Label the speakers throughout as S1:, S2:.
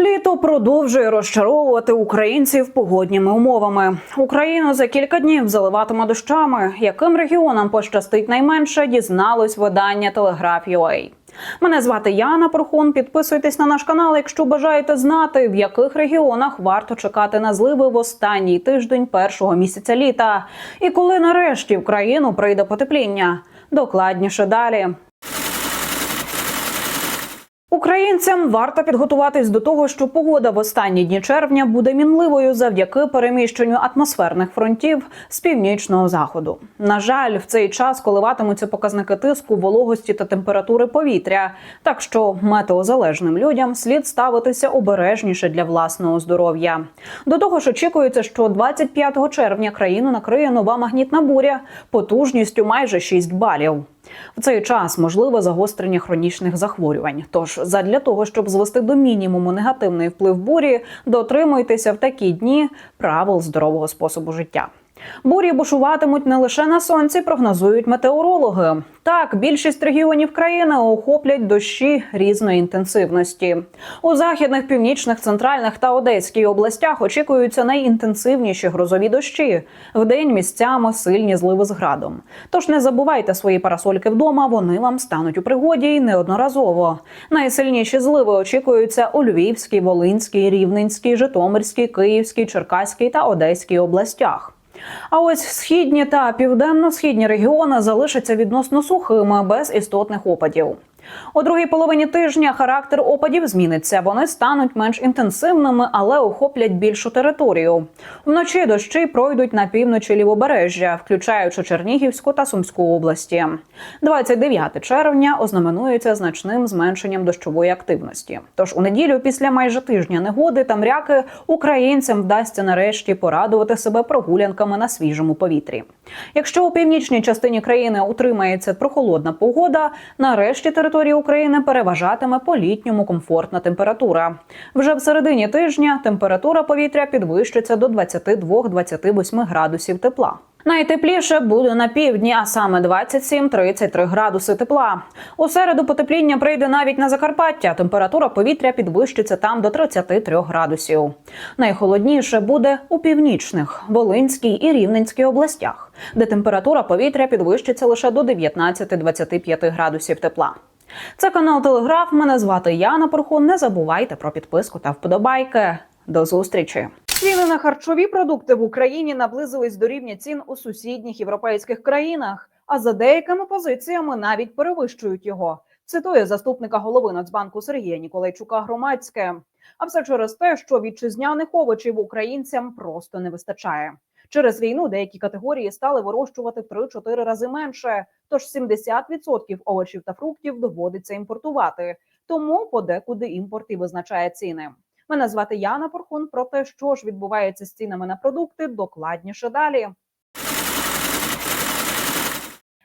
S1: Літо продовжує розчаровувати українців погодніми умовами. Україну за кілька днів заливатиме дощами. Яким регіонам пощастить найменше, дізналось видання Телеграф.UA. Мене звати Яна Порхун. Підписуйтесь на наш канал, якщо бажаєте знати, в яких регіонах варто чекати на зливи в останній тиждень першого місяця літа, і коли нарешті в країну прийде потепління. Докладніше далі. Українцям варто підготуватись до того, що погода в останні дні червня буде мінливою завдяки переміщенню атмосферних фронтів з північного заходу. На жаль, в цей час коливатимуться показники тиску, вологості та температури повітря. Так що метеозалежним людям слід ставитися обережніше для власного здоров'я. До того ж, очікується, що 25 червня країну накриє нова магнітна буря потужністю майже 6 балів. В цей час можливе загострення хронічних захворювань. Тож, задля того, щоб звести до мінімуму негативний вплив бурі, дотримуйтеся в такі дні правил здорового способу життя. Бурі бушуватимуть не лише на сонці, прогнозують метеорологи. Так, більшість регіонів країни охоплять дощі різної інтенсивності. У західних, північних, центральних та одеській областях очікуються найінтенсивніші грозові дощі. Вдень місцями сильні зливи з градом. Тож не забувайте свої парасольки вдома, вони вам стануть у пригоді і неодноразово. Найсильніші зливи очікуються у Львівській, Волинській, Рівненській, Житомирській, Київській, Черкаській та Одеській областях. А ось східні та південно-східні регіони залишаться відносно сухими без істотних опадів. У другій половині тижня характер опадів зміниться. Вони стануть менш інтенсивними, але охоплять більшу територію. Вночі дощі пройдуть на півночі лівобережжя, включаючи Чернігівську та Сумську області. 29 червня ознаменується значним зменшенням дощової активності. Тож у неділю, після майже тижня негоди та мряки, українцям вдасться нарешті порадувати себе прогулянками на свіжому повітрі. Якщо у північній частині країни утримається прохолодна погода, нарешті території України переважатиме по літньому комфортна температура. Вже в середині тижня температура повітря підвищиться до 22-28 градусів тепла. Найтепліше буде на півдні, а саме 27-33 градуси тепла. У середу потепління прийде навіть на Закарпаття. Температура повітря підвищиться там до 33 градусів. Найхолодніше буде у північних Волинській і Рівненській областях, де температура повітря підвищиться лише до 19-25 градусів тепла. Це канал Телеграф. Мене звати Яна Порхун. Не забувайте про підписку та вподобайки. До зустрічі. Ціни на харчові продукти в Україні наблизились до рівня цін у сусідніх європейських країнах, а за деякими позиціями навіть перевищують його. Цитує заступника голови Нацбанку Сергія Ніколайчука громадське. А все через те, що вітчизняних овочів українцям просто не вистачає. Через війну деякі категорії стали вирощувати в 3-4 рази менше. Тож 70% овочів та фруктів доводиться імпортувати. Тому подекуди імпорт і визначає ціни. Мене звати Яна Порхун. Про те, що ж відбувається з цінами на продукти, докладніше далі.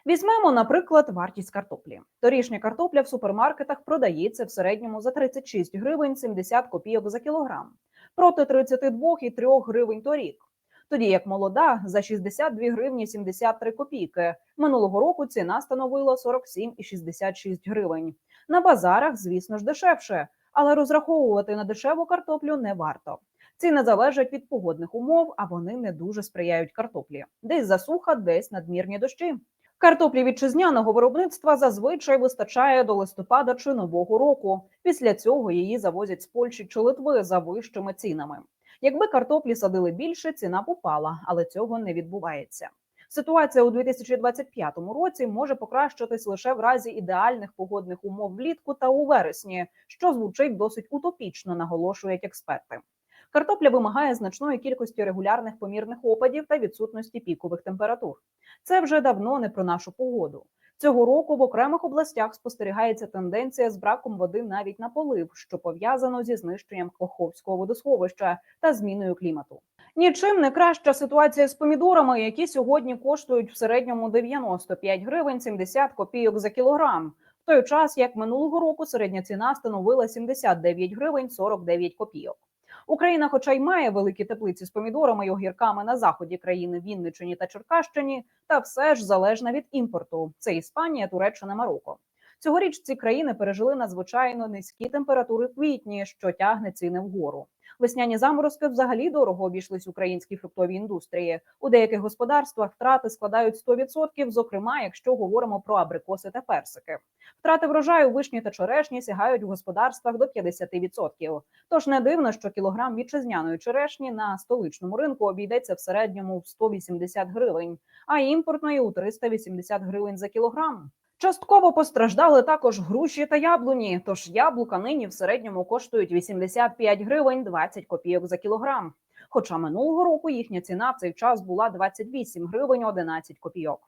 S1: Візьмемо, наприклад, вартість картоплі. Торішня картопля в супермаркетах продається в середньому за 36 гривень 70 копійок за кілограм, проти 32,3 гривень торік. Тоді як молода за 62 гривні 73 копійки. Минулого року ціна становила 47,66 гривень. На базарах, звісно ж, дешевше, але розраховувати на дешеву картоплю не варто. Ціни залежать від погодних умов, а вони не дуже сприяють картоплі. Десь засуха, десь надмірні дощі. Картоплі вітчизняного виробництва зазвичай вистачає до листопада чи нового року. Після цього її завозять з Польщі чи Литви за вищими цінами. Якби картоплі садили більше, ціна б упала, але цього не відбувається. Ситуація у 2025 році може покращитись лише в разі ідеальних погодних умов влітку та у вересні, що звучить досить утопічно, наголошують експерти. Картопля вимагає значної кількості регулярних помірних опадів та відсутності пікових температур. Це вже давно не про нашу погоду. Цього року в окремих областях спостерігається тенденція з браком води навіть на полив, що пов'язано зі знищенням Коховського водосховища та зміною клімату. Нічим не краща ситуація з помідорами, які сьогодні коштують в середньому 95 гривень 70 копійок за кілограм. В той час, як минулого року, середня ціна становила 79 гривень 49 копійок. Україна, хоча й має великі теплиці з помідорами й огірками на заході країни Вінниччині та Черкащині, та все ж залежна від імпорту. Це Іспанія, Туреччина, Марокко. Цьогоріч ці країни пережили надзвичайно низькі температури в квітні, що тягне ціни вгору. Весняні заморозки взагалі дорого обійшлись українській фруктовій індустрії. У деяких господарствах втрати складають 100%, зокрема, якщо говоримо про абрикоси та персики. Втрати врожаю вишні та черешні сягають в господарствах до 50%. Тож не дивно, що кілограм вітчизняної черешні на столичному ринку обійдеться в середньому в 180 гривень, а імпортної у 380 гривень за кілограм. Частково постраждали також груші та яблуні. Тож яблука нині в середньому коштують 85 гривень 20 копійок за кілограм. Хоча минулого року їхня ціна в цей час була 28 гривень 11 копійок.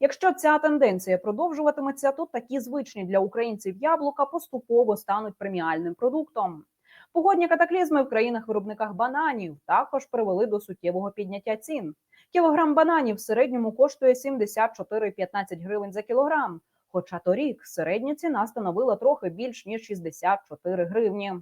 S1: Якщо ця тенденція продовжуватиметься, то такі звичні для українців яблука поступово стануть преміальним продуктом. Погодні катаклізми в країнах-виробниках бананів також привели до суттєвого підняття цін. Кілограм бананів в середньому коштує 74,15 гривень за кілограм. Хоча торік середня ціна становила трохи більш ніж 64 гривні.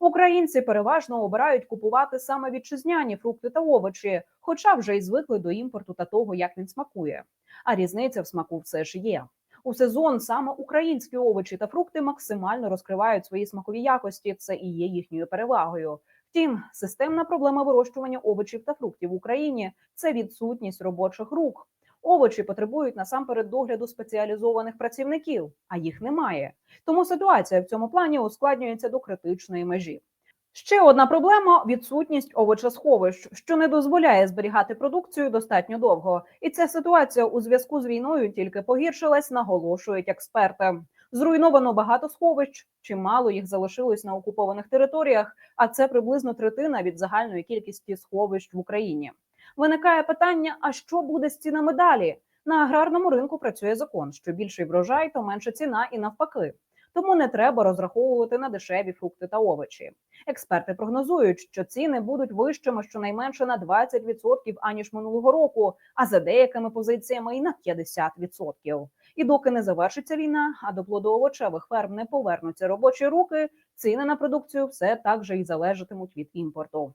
S1: Українці переважно обирають купувати саме вітчизняні фрукти та овочі, хоча вже й звикли до імпорту та того, як він смакує. А різниця в смаку все ж є. У сезон саме українські овочі та фрукти максимально розкривають свої смакові якості. Це і є їхньою перевагою. Втім, системна проблема вирощування овочів та фруктів в Україні це відсутність робочих рук. Овочі потребують насамперед догляду спеціалізованих працівників, а їх немає. Тому ситуація в цьому плані ускладнюється до критичної межі. Ще одна проблема відсутність овочесховищ, що не дозволяє зберігати продукцію достатньо довго. І ця ситуація у зв'язку з війною тільки погіршилась, наголошують експерти. Зруйновано багато сховищ, чимало їх залишилось на окупованих територіях, а це приблизно третина від загальної кількості сховищ в Україні. Виникає питання: а що буде з цінами далі? На аграрному ринку працює закон: що більший врожай, то менша ціна, і навпаки. Тому не треба розраховувати на дешеві фрукти та овочі. Експерти прогнозують, що ціни будуть вищими щонайменше на 20% аніж минулого року, а за деякими позиціями і на 50%. І доки не завершиться війна, а до плодоовочевих ферм не повернуться робочі руки, ціни на продукцію все так же і залежатимуть від імпорту.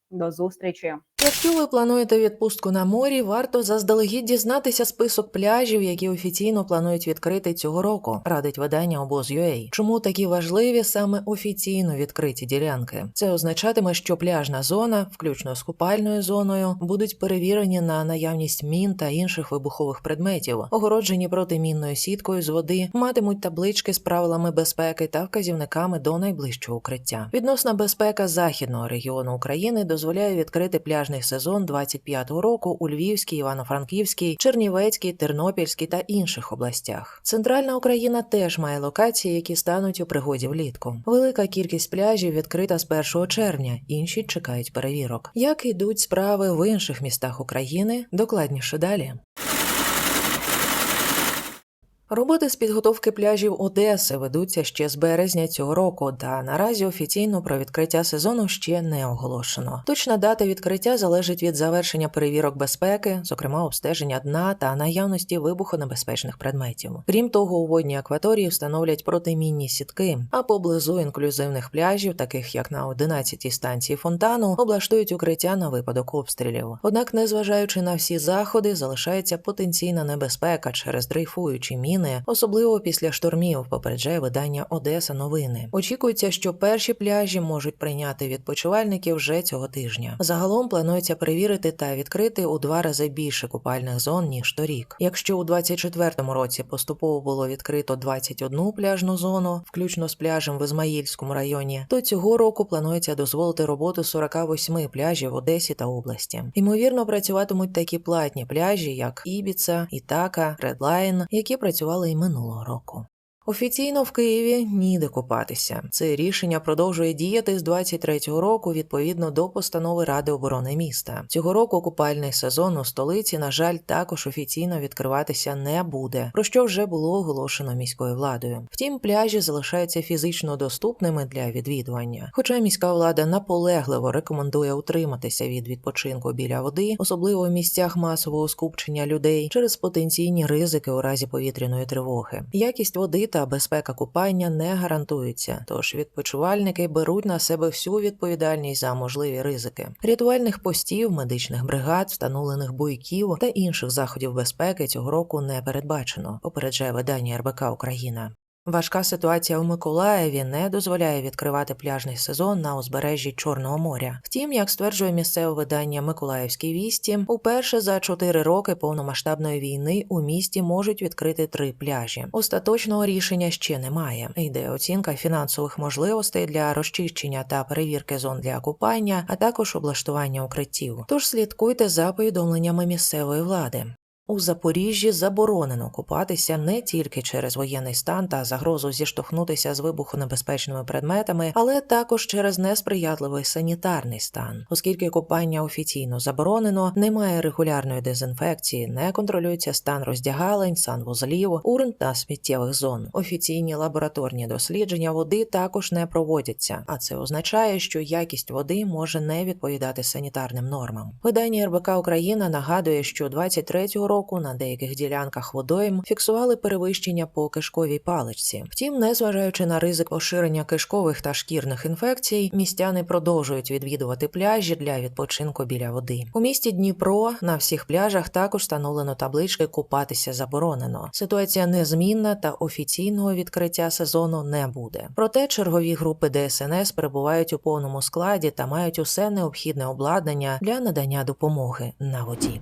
S1: До зустрічі.
S2: Якщо ви плануєте відпустку на морі, варто заздалегідь дізнатися список пляжів, які офіційно планують відкрити цього року, радить видання обоз.ua. Чому такі важливі саме офіційно відкриті ділянки? Це означатиме, що пляжна зона, включно з купальною зоною, будуть перевірені на наявність мін та інших вибухових предметів, огороджені протимінною сіткою з води, матимуть таблички з правилами безпеки та вказівниками до найближчого укриття. Відносна безпека західного регіону України дозволяє відкрити пляжний сезон 25-го року у Львівській, Івано-Франківській, Чернівецькій, Тернопільській та інших областях. Центральна Україна теж має локації, які стануть у пригоді влітку. Велика кількість пляжів відкрита з 1 червня, інші чекають перевірок. Як ідуть справи в інших містах України? Докладніше далі. Роботи з підготовки пляжів Одеси ведуться ще з березня цього року, та наразі офіційно про відкриття сезону ще не оголошено. Точна дата відкриття залежить від завершення перевірок безпеки, зокрема обстеження дна та наявності вибухонебезпечних предметів. Крім того, у водній акваторії встановлять протимінні сітки, а поблизу інклюзивних пляжів, таких як на 11-й станції фонтану, облаштують укриття на випадок обстрілів. Однак, незважаючи на всі заходи, залишається потенційна небезпека через дрейфуючі міни особливо після штормів, попереджає видання Одеса Новини. Очікується, що перші пляжі можуть прийняти відпочивальників вже цього тижня. Загалом планується перевірити та відкрити у два рази більше купальних зон ніж торік. Якщо у 24-му році поступово було відкрито 21 пляжну зону, включно з пляжем в Ізмаїльському районі, то цього року планується дозволити роботу 48 пляжів в Одесі та області. Ймовірно, працюватимуть такі платні пляжі, як Ібіца, Ітака, Редлайн, які працювали й минулого року. Офіційно в Києві ніде купатися. Це рішення продовжує діяти з 23-го року відповідно до постанови Ради оборони міста. Цього року купальний сезон у столиці, на жаль, також офіційно відкриватися не буде, про що вже було оголошено міською владою. Втім, пляжі залишаються фізично доступними для відвідування. Хоча міська влада наполегливо рекомендує утриматися від відпочинку біля води, особливо в місцях масового скупчення людей через потенційні ризики у разі повітряної тривоги. Якість води та та безпека купання не гарантуються, тож відпочивальники беруть на себе всю відповідальність за можливі ризики. Рятувальних постів, медичних бригад, встановлених буйків та інших заходів безпеки цього року не передбачено. Попереджає видання РБК Україна. Важка ситуація у Миколаєві не дозволяє відкривати пляжний сезон на узбережжі Чорного моря. Втім, як стверджує місцеве видання Миколаївські вісті, уперше за чотири роки повномасштабної війни у місті можуть відкрити три пляжі. Остаточного рішення ще немає. Йде оцінка фінансових можливостей для розчищення та перевірки зон для купання, а також облаштування укриттів. Тож слідкуйте за повідомленнями місцевої влади. У Запоріжжі заборонено купатися не тільки через воєнний стан та загрозу зіштовхнутися з вибухонебезпечними предметами, але також через несприятливий санітарний стан, оскільки купання офіційно заборонено, немає регулярної дезінфекції, не контролюється стан роздягалень, санвузлів, урн та сміттєвих зон. Офіційні лабораторні дослідження води також не проводяться, а це означає, що якість води може не відповідати санітарним нормам. Видання РБК Україна нагадує, що 23-го року на деяких ділянках водойм фіксували перевищення по кишковій паличці. Втім, незважаючи на ризик поширення кишкових та шкірних інфекцій, містяни продовжують відвідувати пляжі для відпочинку біля води. У місті Дніпро на всіх пляжах також встановлено таблички купатися заборонено. Ситуація незмінна та офіційного відкриття сезону не буде. Проте чергові групи ДСНС перебувають у повному складі та мають усе необхідне обладнання для надання допомоги на воді.